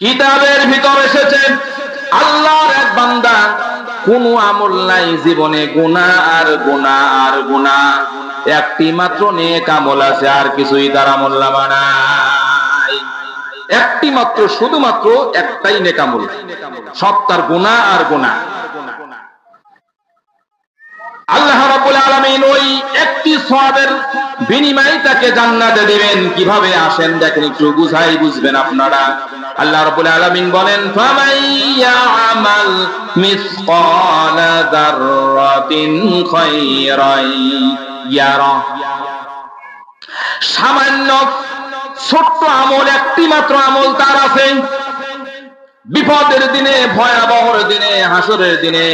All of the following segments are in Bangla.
কিতাবের ভিতর এসেছে, আল্লাহর এক বান্দা, কোন আমল নাই জীবনে গুণা আর গুণা আর গুণা একটি মাত্র নেক আমল আছে, আর কিছুই তার আমল নাই। একটি মাত্র, শুধুমাত্র একটাই নেকামল সব তার গুণা আর গুনাহ। আল্লাহ রাব্বুল আলামিন ওই একটি সওয়াবের বিনিময়ে তাকে জান্নাতে দিবেন। কীভাবে আসেন দেখেন, একটু বুঝাই বুঝবেন আপনারা। আল্লাহ রাব্বুল আলামিন বলেন ফামাইয়ামাল সামান্য ছোট্ট আমল, একটি মাত্র আমল তার আছে। বিপদের দিনে, ভয়াবহর দিনে, হাসরের দিনে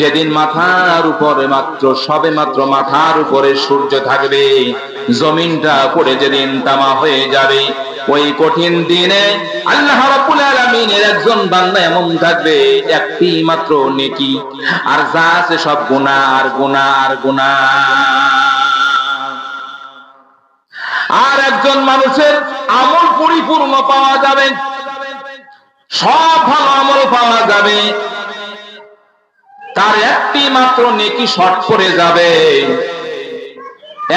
যেদিন মাথার উপরে মাত্র, সবে মাত্র মাথার উপরে সূর্য থাকবে, জমিনটা পড়ে যেদিন তামা হয়ে যাবে, ওই কঠিন দিনে আল্লাহ একজন বান্দা এমন থাকবে, একটি মাত্র নেকি। আর যা আছে সব আর আর আর একজন মানুষের আমল পরিপূর্ণ পাওয়া যাবে, সব ভালো আমল পাওয়া যাবে। তার একটি মাত্র নেকি শর্ট করে যাবে।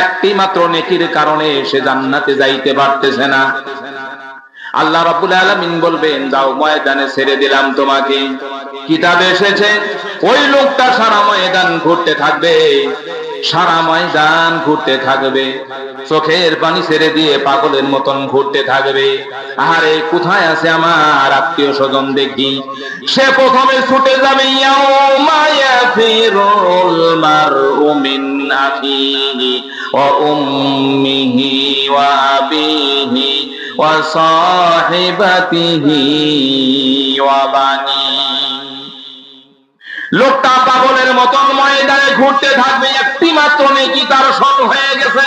একটি মাত্র নেকির কারণে সে জান্নাতে যাইতে পারতেছে না। আল্লাহ রাব্বুল আলামিন বলবেন, যাও ময়দানে ছেড়ে দিলাম তোমাকে। কিতাবে এসেছে, ওই লোকটা সারা ময়দান ঘুরতে থাকবে। সারা ময়দান ঘুরতে থাকবে। চোখের পানি ছেড়ে দিয়ে পাগলের মতন ঘুরতে থাকবে। আরে কোথায় আছে আমার আত্মীয় স্বজন দেখি। সে প্রথমে ছুটে যাবে মিন লোকটা পাগলের মতন ময়দানে ঘুরতে থাকবে, একটি মাত্র নেকি তার শত হয়ে গেছে।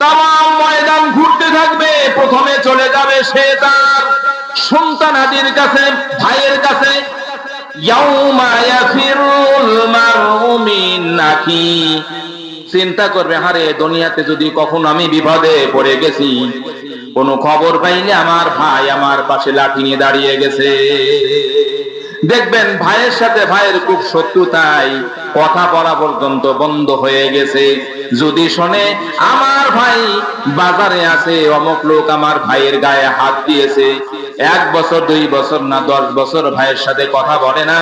তাম ময়দান ঘুরতে থাকবে, প্রথমে চলে যাবে সে তার সন্তানাদির কাছে, ভাইয়ের কাছে। চিন্তা করবে, হারে, দুনিয়াতে যদি কখনো আমি বিপদে পড়ে গেছি, কোনো খবর পাইলে আমার ভাই আমার পাশে লাঠি নিয়ে দাঁড়িয়ে গেছে। দেখবেন ভাইয়ের সাথে ভাইয়ের খুব শত্রুতাই, কথা বলা পর্যন্ত বন্ধ হয়ে গেছে। যদি শোনে, আমার ভাই বাজারে আছে, অমুক লোক আমার ভাইয়ের গায়ে হাত দিয়েছে। এক বছর, দুই বছর না, দশ বছর ভাইয়ের সাথে কথা বলে না।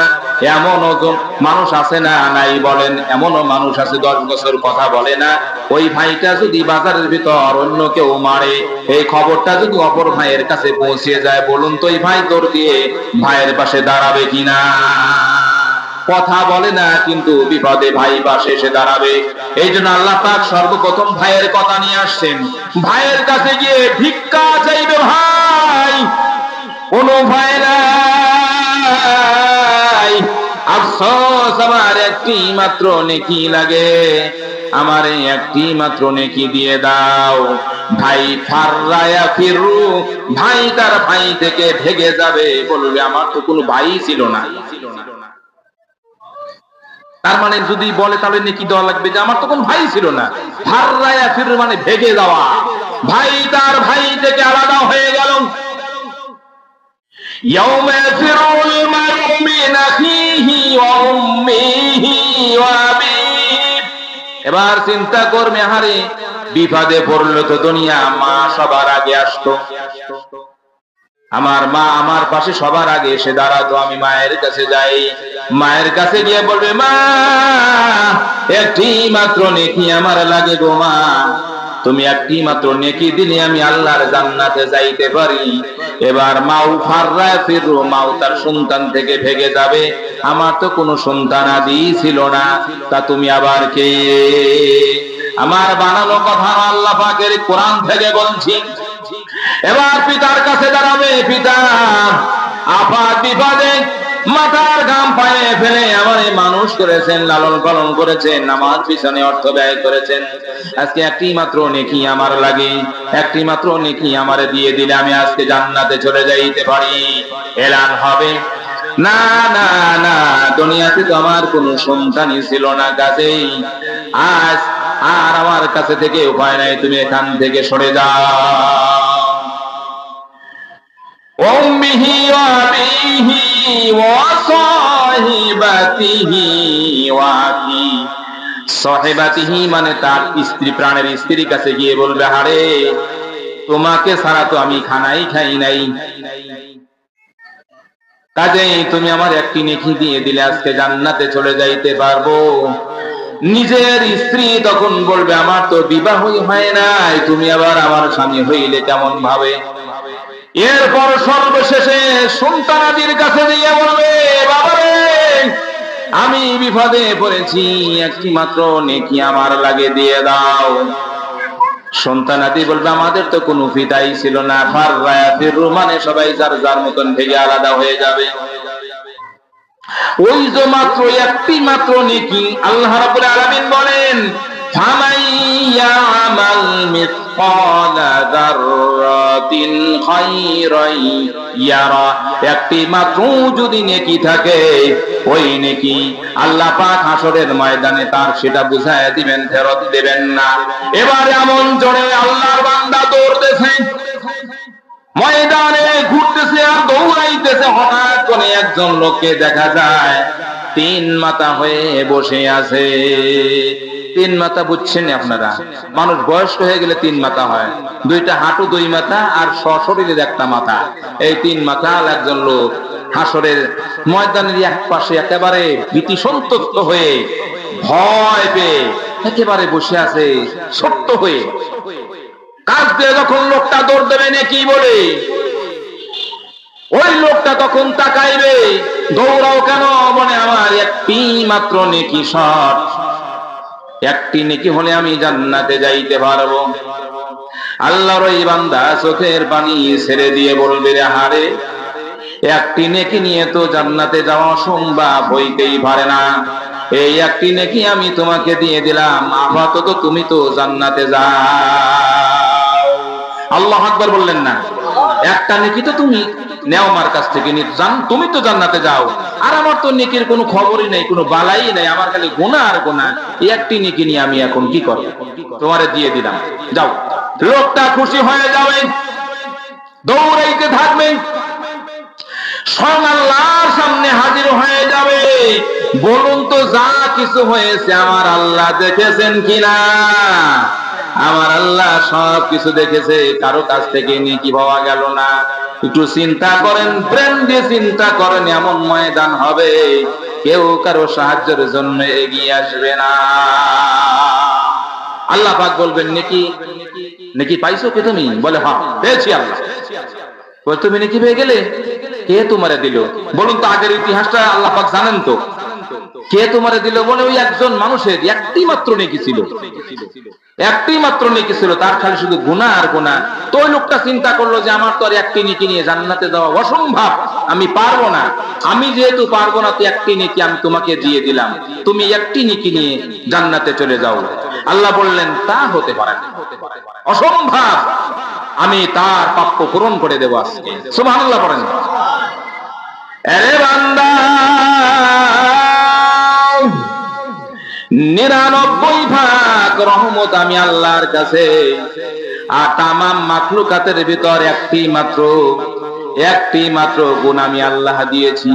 এমন মানুষ আছে না নাই বলেন, এমনও মানুষ আছে, দশ বছর কথা বলে না। ওই ভাইটা যদি বাজারের ভিতর অন্য কেউ মারে, এই খবরটা যদি অপর ভাইয়ের কাছে পৌঁছে যায়, বলুন তো এই ভাই তোর দিয়ে ভাইয়ের পাশে দাঁড়াবে কিনা? কথা বলে না, কিন্তু বিপদে ভাই পাশে এসে দাঁড়াবে। এই জন্য আল্লাহ পাক সর্বপ্রথম ভাইয়ের কথা নিয়ে আসছেন। ভাইয়ের কাছে গিয়ে ভিক্ষা চাইবে ভাই। কোন ভাই নাই। আফসোস, আমার একটি মাত্র নেকি লাগে। আমার একটি মাত্র নেকি দিয়ে দাও। ভাই ফাররায়া ফিরু ভাই তার ভাই থেকে ভেগে যাবে বলবে আমার তো কোনো ভাই ছিল না। তার মানে যদি বলে তাহলে নেকি দেওয়া লাগবে যে আমার তো কোনো ভাই ছিল না। ফাররায়া ফিরু মানে ভেগে যাওয়া। ভাই তার ভাই থেকে আলাদা হয়ে গেল। ইয়াউমা ফিরুল মারু من أخيه وأمه وأبيه এবার চিন্তা করবে হারে বিপদে পড়লো তো দুনিয়া মা সবার আগে আসতো আমার মা আমার পাশে সবার আগে এসে দাঁড়াতো আমি মায়ের কাছে যাই মায়ের কাছে গিয়ে বলবে মা একটি মাত্র নেকি আমার লাগে গো মা তুমি একটি মাত্র নেকি দিলে আমি আল্লাহর জান্নাতে যাইতে পারি। এবার মাও ফাররা ফিরু মাও তার সন্তান থেকে ভেগে যাবে। আমার তো কোনো সন্তান আদি ছিল না, তা তুমি আবার কে? আমার বানানো কথা আল্লাহ পাকের কোরআন থেকে বলছি। এবার পিতার কাছে দাঁড়াবে। পিতা আপাত বিপদে মাথার গাম পায়ে ফেলে আমার এই মানুষ করেছেন, লালন পালন করেছেন, নামাজ পিছনে অর্থ ব্যয় করেছেন। আজকে একটি মাত্র নেকি আমার লাগে, একটি মাত্র নেকি আমারে দিয়ে দিলে আমি আজকে জান্নাতে চলে যাইতে পারি। এলান হবে। না না না, দুনিয়াতে তো আমার কোনো সন্তানই ছিল না কাছেই আজ আর আমার কাছে থেকে উপায় নাই, তুমি এখান থেকে সরে যাও। ওয়া অমিহি সহেবাতিহি মানে তার স্ত্রী, প্রাণের স্ত্রীর কাছে গিয়ে বলবে, হারে, তোমাকে ছাড়া তো আমি খানাই খাই নাই। কাজেই তুমি আমার একটি নেকি দিয়ে দিলে, আজকে জান্নাতে চলে যাইতে পারব। নিজের স্ত্রী তখন বলবে, আমার তো বিবাহই হয় নাই, তুমি আবার আমার স্বামী হইলে কেমন ভাবে? এরপর সর্বশেষে সন্তানাদির কাছে দিয়ে বলবে, বাবারে, আমি বিপদে পড়েছি একটি মাত্র নেকি আমার লাগে দিয়ে দাও। সন্তানাদি বলবে, আমাদের তো কোনো ফিতাই ছিল না ফার রায়াতের রুমানে সবাই যার যার মতন থেকে আলাদা হয়ে যাবে। ওই যে মাত্র একটি মাত্র নেকি আল্লাহ রাব্বুল আলামিন বলেন, ফামাই ইয়ামাল মিসকালা যাররাতিন খায়রাই ইয়ারা। একটি মাত্র যদি নেকি থাকে, ওই নেকি আল্লাহ পাক হাসরের ময়দানে তার সেটা বুঝায় দিবেন, ফেরত দেবেন না। এবার এমন জোরে আল্লাহর বান্দা দৌড়তেছে। ময়দানে দৌড়াইতেছে হঠাৎ করে একজন লোককে দেখা যায়, তিন মাথা হয়ে বসে আছে। তিন মাথা বুঝছেন আপনারা? মানুষ বয়স্ক হয়ে গেলে তিন মাথা হয়। দুইটা হাঁটু দুই মাথা আর সশরীরের একটা মাথা। এই তিন মাথা আর একজন লোক হাসরের ময়দানের এক পাশে একেবারে ভীতি সন্তুষ্ট হয়ে ভয় পেয়ে একেবারে বসে আছে সত্য হয়ে। কাজ দিয়ে যখন লোকটা দৌড় দেবে নাকি বলে? ওই লোকটা তখন তাকাইবে, দৌড়াও কেন? মনে আমার একটি মাত্র নেকি শট। একটি নেকি হলে আমি জান্নাতে যাইতে পারব। আল্লাহর ওই বান্দা চোখের পানি ছেড়ে দিয়ে বলবে, রে হারে, একটি নেকি নিয়ে তো জান্নাতে যাওয়া অসম্ভব হইতেই পারে না। এই একটি নেকি আমি তোমাকে দিয়ে দিলাম, আপাতত তুমি তো জান্নাতে যাও। আল্লাহ আকবার বললেন না। একটা নেকি তো তুমি। নেও আমার কাছ থেকে জান, তুমি তো জান্নাতে যাও। আর আমার তো নেকির কোনো খবরই নেই, কোনো বালাই নেই। আমার খালি গোনা আর গোনা একটি নেকি নিয়ে আমি এখন কি করব? তোমারে দিয়ে দিলাম। যাও। লোকটা খুশি হয়ে যাবে। দৌড়াইতে থাকবে। সামনে হাজির হয়ে যাবে। বলুন তো, যা কিছু হয়েছে আমার আল্লাহ দেখেছেন কিনা? আমার আল্লাহ সব কিছু দেখেছে, কারও কাছ থেকে নেকি পাওয়া গেল না। একটু চিন্তা করেন, প্রেম দিয়ে চিন্তা করেন, এমন ময়দান হবে, কেউ কারও সাহায্যের জন্য এগিয়ে আসবে না। আল্লাহ পাক বলবেন, নাকি? নাকি পাইছো কে তুমি? বলে হ্যাঁ পেয়েছি আল্লাহ তুমি নাকি পেয়ে গেলে? কে তোমারে দিল? বলুন তো আগের ইতিহাসটা আল্লাহ পাক জানেন তো। কে তোমারে দিল বলে ওই একজন মানুষের? একটি মাত্র নেকি ছিল। একটি মাত্র নেকি ছিল, তার খালি শুধু গুণা আর গুণা তো লোকটা চিন্তা করল যে আমার তো আর একটি নেকি নিয়ে জান্নাতে যাওয়া অসম্ভব, আমি পারব না। আমি যেহেতু পারব না, তো একটি নেকি আমি তোমাকে দিয়ে দিলাম। তুমি একটি নেকি নিয়ে জান্নাতে চলে যাও। আল্লাহ বললেন, তা হতে পারে। অসম্ভব। আমি তার প্রাপ্য পূরণ করে দেবো আজকে। সুবহানাল্লাহ বলেন। আরে বান্দা! নিরানব্বই ভাগ রহমত আমি আল্লাহর কাছে। আর তামাম মাখলুকাতের ভিতর একটি মাত্র একটি মাত্র গুণ আমি আল্লাহ দিয়েছি।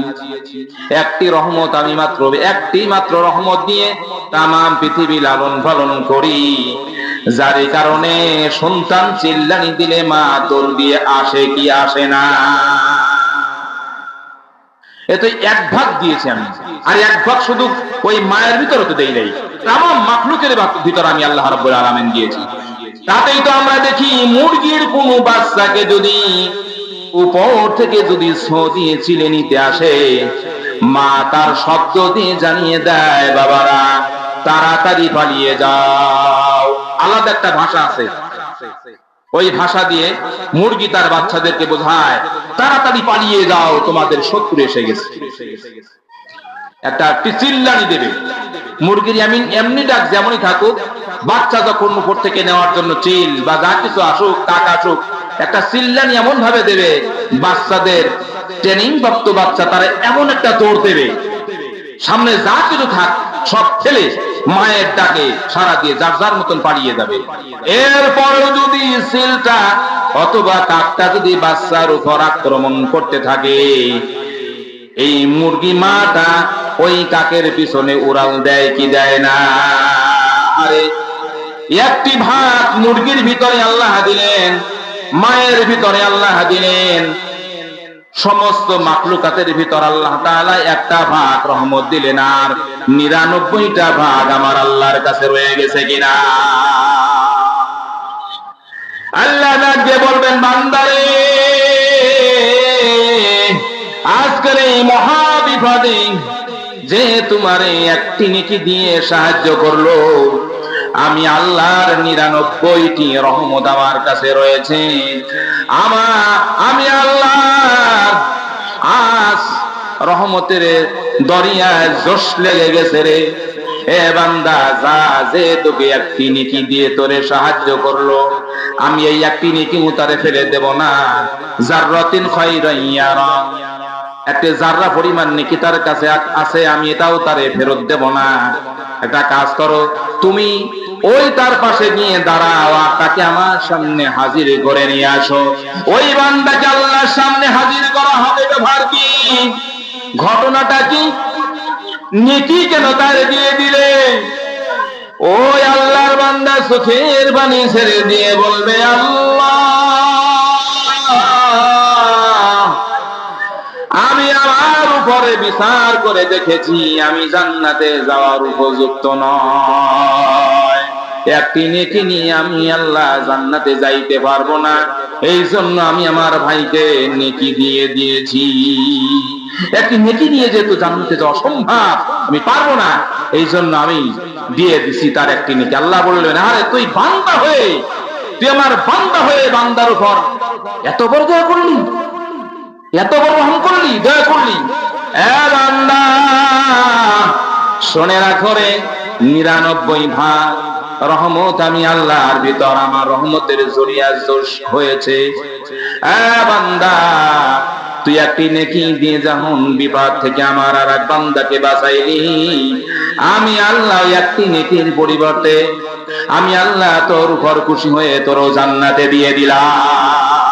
একটি রহমত আমি মাত্র, একটি মাত্র রহমত দিয়ে তামাম পৃথিবী লালন পালন করি। যার কারণে সন্তান চিল্লানি দিলে মা তোর দিয়ে আসে কি আসে না। এ তো এক ভাগ দিয়েছি আমি। আর এক ভাগ শুধু ওই মায়ের ভিতরে তো দেই নাই। তামাম মাখলুকের ভিতর আমি আল্লাহ রাব্বুল আলামিন দিয়েছি। তাতেই তো আমরা দেখি মুরগির কোন বাচ্চাকে যদি উপর থেকে যদি ছো দিয়ে চিলে নিতে আসে, মা তার শব্দ দিয়ে জানিয়ে দেয়, বাবারা, তাড়াতাড়ি পালিয়ে যাও। আলাদা একটা ভাষা আছে। ওই ভাষা দিয়ে মুরগি তার বাচ্চাদেরকে বোঝায়, তাড়াতাড়ি পালিয়ে যাও, তোমাদের শত্রু এসে গেছে। একটা চিল্লানি দেবে। মুরগির এমনি এমনি ডাক যেমনই থাকুক, বাচ্চা যখন উপর থেকে নেওয়ার জন্য চিল বা যা কিছু আসুক, কাক আসুক, একটা চিল্লানি এমন ভাবে দেবে, বাচ্চাদের ট্রেনিং প্রাপ্ত বাচ্চা তারা এমন একটা দৌড় দেবে। সামনে যা কিছু থাক, সব ফেলে মায়ের ডাকে সারা দিয়ে যার যার মতন পালিয়ে যাবে। এরপরেও যদি সিলটা অথবা কাকটা যদি বাচ্চার উপর আক্রমণ করতে থাকে এই মুরগি মাটা ওই কাকের পিছনে উড়াল দেয় কি দেয় না? আরে, একটি ভাত মুরগির ভিতরে আল্লাহ দিলেন, মায়ের ভিতরে আল্লাহ দিলেন। সমস্ত মাকলুকাতের ভিতর আল্লাহ তাআলা একটা ভাগ রহমত দিলেন আর নিরানব্বইটা ভাগ আমার আল্লাহর কাছে রয়ে গেছে কিনা? আল্লাহ বলবেন, বান্দারে! আজকের এই মহা বিপদে যে তোমারে একটি নেকি দিয়ে সাহায্য করল, আমি আল্লাহর নিরানব্বইটি রহমত আমার কাছে রয়েছে। আমার আমি আল্লাহ আজ রহমতের দরিয়ায় জোশ লেগে গেছে রে। এ বান্দা, যা যে তোকে একটি নেকি দিয়ে তোরে সাহায্য করল, আমি এই একটি নেকি উতারে ফেলে দেব না। যার রতিন খায়রাইয়ারা একটা জাররা পরিমাণ নেকি তার কাছে আছে, আমি এটাও তারে ফেরত দেব না। একটা কাজ করো, তুমি ওই তার পাশে গিয়ে দাঁড়াও আর তাকে আমার সামনে হাজির করে নিয়ে আসো। ওই বান্দাকে আল্লাহর সামনে হাজির করা হবে ব্যাপার কি? ঘটনাটা কি? নেকি কেন তার দিয়ে দিলে? ওই আল্লাহর বান্দা সুখের বাণী ছেড়ে দিয়ে বলবে, আল্লাহ বিচার করে দেখেছি, আমি জান্নাতে যাওয়ার উপযুক্ত নয়। একটি নেকি নিয়ে আমি আল্লাহ জান্নাতে যাইতে পারব না এই জন্য আমি আমার ভাইকে নেকি দিয়ে দিয়েছি। একটি নেকি নিয়ে যেহেতু জান্নাতে যাওয়া সম্ভব আমি পারব না এই জন্য আমি দিয়ে দিছি তার একটি নেকি। আল্লাহ বললেন, আরে তুই বান্দা হয়ে, তুই আমার বান্দা হয়ে বান্দার উপর এত বড় দয়া করলি, এত বড় রহম করলি, দয়া করলি। শোনে রাখো রে, নিরানব্বই ভাগ রহমত আমি আল্লাহর ভিতর, আমার রহমতের জরিয়া জোশ হয়েছে। তুই একটি নেকি দিয়ে যেমন বিপদ থেকে আমার আর এক বান্দাকে বাঁচাইলি। আমি আল্লাহ একটি নেকির পরিবর্তে, আমি আল্লাহ তোর উপর খুশি হয়ে তোর জান্নাতে দিয়ে দিলাম।